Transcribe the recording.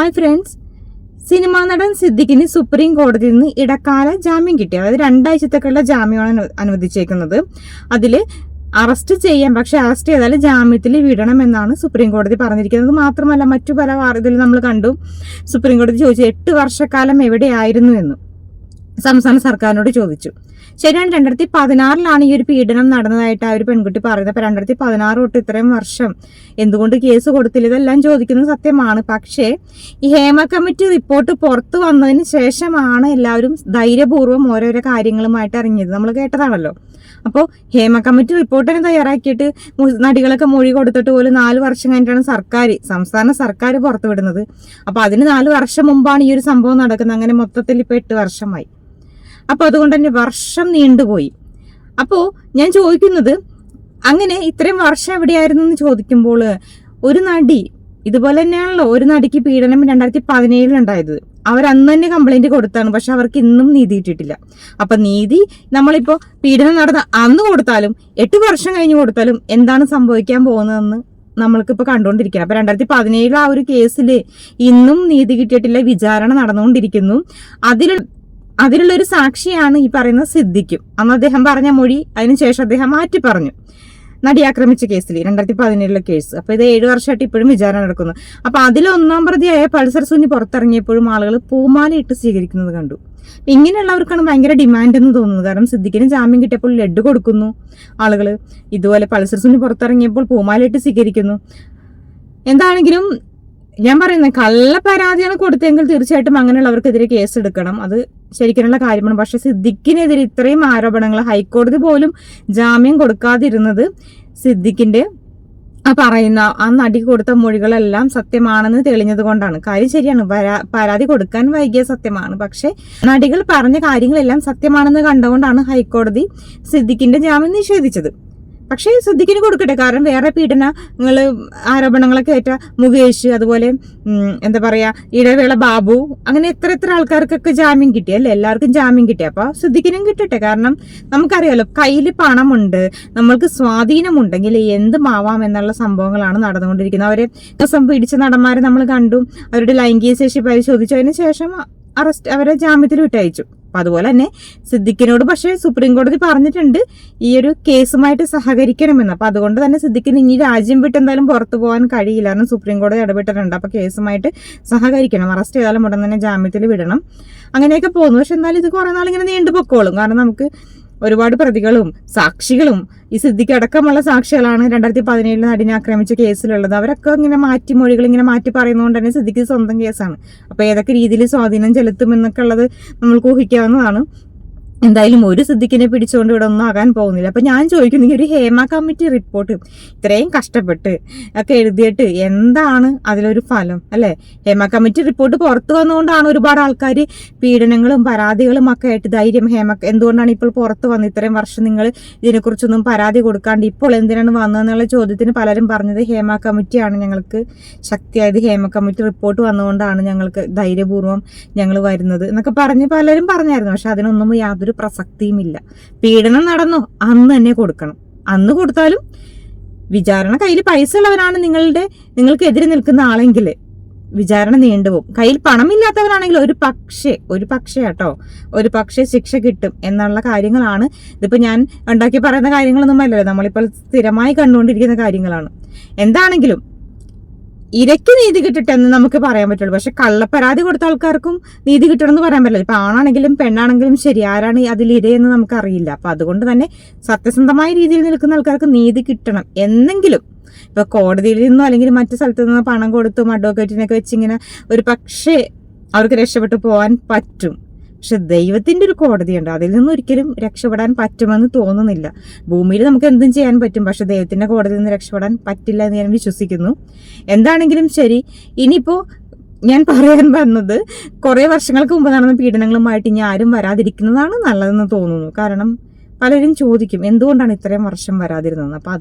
Hi friends. Cinema നടൻ സിദ്ദിഖിന് supreme കോടതിയിൽ നിന്ന് ഇടക്കാല ജാമ്യം കിട്ടി. അതായത് രണ്ടാഴ്ചത്തേക്കുള്ള ജാമ്യമാണ് അനുവദിച്ചേക്കുന്നത്. അതിൽ അറസ്റ്റ് ചെയ്യാം. പക്ഷെ അറസ്റ്റ് ചെയ്താൽ ജാമ്യത്തിൽ വിടണം എന്നാണ് സുപ്രീം കോടതി പറഞ്ഞിരിക്കുന്നത്. മാത്രമല്ല മറ്റു പല വാർത്തയിൽ നമ്മൾ കണ്ടു. സുപ്രീം കോടതി ചോദിച്ചു എട്ട് വർഷക്കാലം എവിടെയായിരുന്നു? എന്ന്. സംസ്ഥാന സർക്കാരിനോട് ചോദിച്ചു. ശരിയാണ് രണ്ടായിരത്തി പതിനാറിലാണ് ഈ ഒരു പീഡനം നടന്നതായിട്ട് ആ ഒരു പെൺകുട്ടി പറയുന്നത്. അപ്പൊ രണ്ടായിരത്തി പതിനാറ് തൊട്ട് ഇത്രയും വർഷം എന്തുകൊണ്ട് കേസ് കൊടുത്തില്ല? ഇതെല്ലാം ചോദിക്കുന്നത് സത്യമാണ്. പക്ഷേ ഈ ഹേമ കമ്മിറ്റി റിപ്പോർട്ട് പുറത്തു വന്നതിന് ശേഷമാണ് എല്ലാവരും ധൈര്യപൂർവം ഓരോരോ കാര്യങ്ങളുമായിട്ട് ഇറങ്ങിയത് നമ്മൾ കേട്ടതാണല്ലോ. അപ്പോൾ ഹേമ കമ്മിറ്റി റിപ്പോർട്ട് തന്നെ തയ്യാറാക്കിയിട്ട് നടികളൊക്കെ മൊഴി കൊടുത്തിട്ട് പോലും നാല് വർഷം കഴിഞ്ഞിട്ടാണ് സർക്കാർ സംസ്ഥാന സർക്കാർ പുറത്തുവിടുന്നത്. അപ്പോൾ അതിന് നാല് വർഷം മുമ്പാണ് ഈ ഒരു സംഭവം നടക്കുന്നത്. അങ്ങനെ മൊത്തത്തിൽ ഇപ്പോൾ എട്ട് വർഷമായി. അപ്പോൾ അതുകൊണ്ട് തന്നെ വർഷം നീണ്ടുപോയി. അപ്പോൾ ഞാൻ ചോദിക്കുന്നത് അങ്ങനെ ഇത്രയും വർഷം എവിടെയായിരുന്നു എന്ന് ചോദിക്കുമ്പോൾ ഒരു നടി ഇതുപോലെ തന്നെയാണല്ലോ ഒരു നടിക്ക് പീഡനം രണ്ടായിരത്തി പതിനേഴിലുണ്ടായത് അവർ അന്ന് തന്നെ കംപ്ലൈന്റ് കൊടുത്താണ് പക്ഷെ അവർക്ക് ഇന്നും നീതി കിട്ടിയിട്ടില്ല. അപ്പൊ നീതി നമ്മളിപ്പോ പീഡനം നടന്ന അന്ന് കൊടുത്താലും എട്ട് വർഷം കഴിഞ്ഞ് കൊടുത്താലും എന്താണ് സംഭവിക്കാൻ പോകുന്നതെന്ന് നമ്മൾക്കിപ്പോൾ കണ്ടുകൊണ്ടിരിക്കുക അപ്പൊ രണ്ടായിരത്തി പതിനേഴിൽ ആ ഒരു കേസിൽ ഇന്നും നീതി കിട്ടിയിട്ടില്ല വിചാരണ നടന്നുകൊണ്ടിരിക്കുന്നു. അതിൽ അതിലുള്ള ഒരു സാക്ഷിയാണ് ഈ പറയുന്ന സിദ്ദിഖും. അന്ന് അദ്ദേഹം പറഞ്ഞ മൊഴി അതിനുശേഷം അദ്ദേഹം മാറ്റി പറഞ്ഞു. നടി ആക്രമിച്ച കേസിൽ രണ്ടായിരത്തി പതിനേഴിലെ കേസ്. അപ്പൊ ഇത് ഏഴു വർഷമായിട്ട് ഇപ്പോഴും വിചാരണ നടക്കുന്നു. അപ്പൊ അതിൽ ഒന്നാം പ്രതിയായ പൾസർ സുനി പുറത്തിറങ്ങിയപ്പോഴും ആളുകൾ പൂമാല ഇട്ട് സ്വീകരിക്കുന്നത് കണ്ടു. ഇങ്ങനെയുള്ളവർക്കാണ് ഭയങ്കര ഡിമാൻഡ് എന്ന് തോന്നുന്നത്. കാരണം സിദ്ദിഖിന് ജാമ്യം കിട്ടിയപ്പോൾ ലഡ് കൊടുക്കുന്നു ആളുകൾ ഇതുപോലെ പൾസർ സുനി പുറത്തിറങ്ങിയപ്പോൾ പൂമാല ഇട്ട് സ്വീകരിക്കുന്നു. എന്താണെങ്കിലും ഞാൻ പറയുന്നത് കള്ള പരാതിയാണ് കൊടുത്തെങ്കിൽ തീർച്ചയായിട്ടും അങ്ങനെയുള്ളവർക്കെതിരെ കേസ് എടുക്കണം അത് ശരിക്കുള്ള കാര്യമാണ്. പക്ഷെ സിദ്ദിഖിനെതിരെ ഇത്രയും ആരോപണങ്ങൾ ഹൈക്കോടതി പോലും ജാമ്യം കൊടുക്കാതിരുന്നത് സിദ്ദിഖിന്റെ ആ പറയുന്ന ആ നടി കൊടുത്ത മൊഴികളെല്ലാം സത്യമാണെന്ന് തെളിഞ്ഞത് കൊണ്ടാണ്. കാര്യം ശരിയാണ് പരാതി കൊടുക്കാൻ വൈകിയ സത്യമാണ്. പക്ഷെ നടികൾ പറഞ്ഞ കാര്യങ്ങളെല്ലാം സത്യമാണെന്ന് കണ്ടുകൊണ്ടാണ് ഹൈക്കോടതി സിദ്ദിഖിന്റെ ജാമ്യം നിഷേധിച്ചത്. പക്ഷേ സിദ്ദിഖിന് കൊടുക്കട്ടെ. കാരണം വേറെ പീഡനങ്ങൾ ആരോപണങ്ങളൊക്കെ ഏറ്റ മുകേഷ് അതുപോലെ എന്താ പറയാ ഇടവേള ബാബു അങ്ങനെ എത്ര എത്ര ആൾക്കാർക്കൊക്കെ ജാമ്യം കിട്ടി. അല്ലേ? എല്ലാവർക്കും ജാമ്യം കിട്ടി. അപ്പോൾ സിദ്ദിഖിനും കിട്ടട്ടെ. കാരണം നമുക്കറിയാലോ കയ്യിൽ പണമുണ്ട്. നമ്മൾക്ക് സ്വാധീനമുണ്ടെങ്കിൽ എന്ത് മാവാം എന്നുള്ള സംഭവങ്ങളാണ് നടന്നുകൊണ്ടിരിക്കുന്നത്. അവരെ ദിവസം പിടിച്ച നടന്മാരെ നമ്മൾ കണ്ടു. അവരുടെ ലൈംഗിക ശേഷി പരിശോധിച്ചു അതിന് ശേഷം അറസ്റ്റ് അവരെ ജാമ്യത്തിൽ വിട്ടയച്ചു. അപ്പൊ അതുപോലെ തന്നെ സിദ്ദിഖിനോട് പക്ഷേ സുപ്രീം കോടതി പറഞ്ഞിട്ടുണ്ട് ഈ ഒരു കേസുമായിട്ട് സഹകരിക്കണമെന്ന്. അപ്പോൾ അതുകൊണ്ട് തന്നെ സിദ്ദിഖിന് ഇനി രാജ്യം വിട്ട് എന്തായാലും പുറത്തു പോകാൻ കഴിയില്ല എന്ന് സുപ്രീം കോടതി ഇടപെട്ടിട്ടുണ്ട്. അപ്പോൾ കേസുമായിട്ട് സഹകരിക്കണം. അറസ്റ്റ് ചെയ്താലും ഉടൻ തന്നെ ജാമ്യത്തിൽ വിടണം. അങ്ങനെയൊക്കെ പോകുന്നു. പക്ഷെ എന്നാലും ഇത് കുറെ നാളിങ്ങനെ നീണ്ടു പൊക്കോളും കാരണം നമുക്ക് ഒരുപാട് പ്രതികളും സാക്ഷികളും ഈ സിദ്ധിക്ക് അടക്കമുള്ള സാക്ഷികളാണ് രണ്ടായിരത്തി പതിനേഴിൽ നടിനെ ആക്രമിച്ച കേസിലുള്ളത്. അവരൊക്കെ ഇങ്ങനെ മാറ്റി മൊഴികൾ ഇങ്ങനെ മാറ്റി പറയുന്നതുകൊണ്ട് തന്നെ സിദ്ധിക്ക് സ്വന്തം കേസാണ്. അപ്പോൾ ഏതൊക്കെ രീതിയിൽ സ്വാധീനം ചെലുത്തും എന്നൊക്കെ ഉള്ളത് നമ്മൾക്ക് ഊഹിക്കാവുന്നതാണ്. എന്തായാലും ഒരു സിദ്ദിഖിനെ പിടിച്ചുകൊണ്ട് ഇവിടെ ഒന്നും ആകാൻ പോകുന്നില്ല. അപ്പൊ ഞാൻ ചോദിക്കുന്നു ഈ ഒരു ഹേമ കമ്മിറ്റി റിപ്പോർട്ട് ഇത്രയും കഷ്ടപ്പെട്ട് ഒക്കെ എഴുതിയിട്ട് എന്താണ് അതിലൊരു ഫലം? അല്ലെ? ഹേമ കമ്മിറ്റി റിപ്പോർട്ട് പുറത്തു വന്നുകൊണ്ടാണ് ഒരുപാട് ആൾക്കാർ പീഡനങ്ങളും പരാതികളും ഒക്കെ ആയിട്ട് ധൈര്യം ഹേമ എന്തുകൊണ്ടാണ് ഇപ്പോൾ പുറത്തു വന്ന് ഇത്രയും വർഷം നിങ്ങൾ ഇതിനെക്കുറിച്ചൊന്നും പരാതി കൊടുക്കാണ്ട് ഇപ്പോൾ എന്തിനാണ് വന്നതെന്നുള്ള ചോദ്യത്തിന് പലരും പറഞ്ഞത് ഹേമ കമ്മിറ്റിയാണ് ഞങ്ങൾക്ക് ശക്തിയായത്. ഹേമ കമ്മിറ്റി റിപ്പോർട്ട് വന്നുകൊണ്ടാണ് ഞങ്ങൾക്ക് ധൈര്യപൂർവം ഞങ്ങൾ വരുന്നത് എന്നൊക്കെ പറഞ്ഞ് പലരും പറഞ്ഞായിരുന്നു. പക്ഷെ അതിനൊന്നും യാതൊരു പ്രസക്തിയുമില്ല. പീഡനം നടന്നു. അന്ന് തന്നെ കൊടുക്കണം. അന്ന് കൊടുത്താലും വിചാരണ കയ്യിൽ പൈസ ഉള്ളവരാണ് നിങ്ങളുടെ നിങ്ങൾക്ക് എതിരെ നിൽക്കുന്ന ആളെങ്കിൽ വിചാരണ നീണ്ടുപോകും കയ്യിൽ പണമില്ലാത്തവരാണെങ്കിൽ ഒരു പക്ഷേ ഒരു പക്ഷേ കേട്ടോ ഒരു പക്ഷേ ശിക്ഷ കിട്ടും എന്നുള്ള കാര്യങ്ങളാണ് ഇതിപ്പോൾ ഞാൻ ഉണ്ടാക്കി പറയുന്ന കാര്യങ്ങളൊന്നും അല്ലല്ലോ നമ്മളിപ്പോൾ സ്ഥിരമായി കണ്ടുകൊണ്ടിരിക്കുന്ന കാര്യങ്ങളാണ്. എന്താണെങ്കിലും ഇരയ്ക്ക് നീതി കിട്ടട്ടെ എന്ന് നമുക്ക് പറയാൻ പറ്റുള്ളൂ. പക്ഷെ കള്ളപ്പരാതി കൊടുത്ത ആൾക്കാർക്കും നീതി കിട്ടണമെന്ന് പറയാൻ പറ്റില്ല. ഇപ്പൊ ആണാണെങ്കിലും പെണ്ണാണെങ്കിലും ശരി ആരാണ് അതിൽ ഇരയെന്ന് നമുക്ക് അറിയില്ല അപ്പൊ അതുകൊണ്ട് തന്നെ സത്യസന്ധമായ രീതിയിൽ നിൽക്കുന്ന ആൾക്കാർക്ക് നീതി കിട്ടണം. എന്നെങ്കിലും ഇപ്പൊ കോടതിയിൽ നിന്നോ അല്ലെങ്കിൽ മറ്റു സ്ഥലത്തു നിന്നോ പണം കൊടുത്തും അഡ്വക്കേറ്റിനൊക്കെ വെച്ചിങ്ങനെ ഒരു പക്ഷേ അവർക്ക് രക്ഷപ്പെട്ടു പോകാൻ പറ്റും. പക്ഷെ ദൈവത്തിന്റെ ഒരു കോടതിയുണ്ട്. അതിൽ നിന്ന് ഒരിക്കലും രക്ഷപ്പെടാൻ പറ്റുമെന്ന് തോന്നുന്നില്ല. ഭൂമിയിൽ നമുക്ക് എന്തും ചെയ്യാൻ പറ്റും പക്ഷെ ദൈവത്തിന്റെ കോടതിയിൽ നിന്ന് രക്ഷപ്പെടാൻ പറ്റില്ല എന്ന് ഞാൻ വിശ്വസിക്കുന്നു. എന്താണെങ്കിലും ശരി ഇനിയിപ്പോൾ ഞാൻ പറയാൻ വന്നത് കുറേ വർഷങ്ങൾക്ക് മുമ്പ് നടന്ന പീഡനങ്ങളുമായിട്ട് ഇനി ആരും വരാതിരിക്കുന്നതാണ് നല്ലതെന്ന് തോന്നുന്നു. കാരണം പലരും ചോദിക്കും എന്തുകൊണ്ടാണ് ഇത്രയും വർഷം വരാതിരുന്നത്? അപ്പം അത്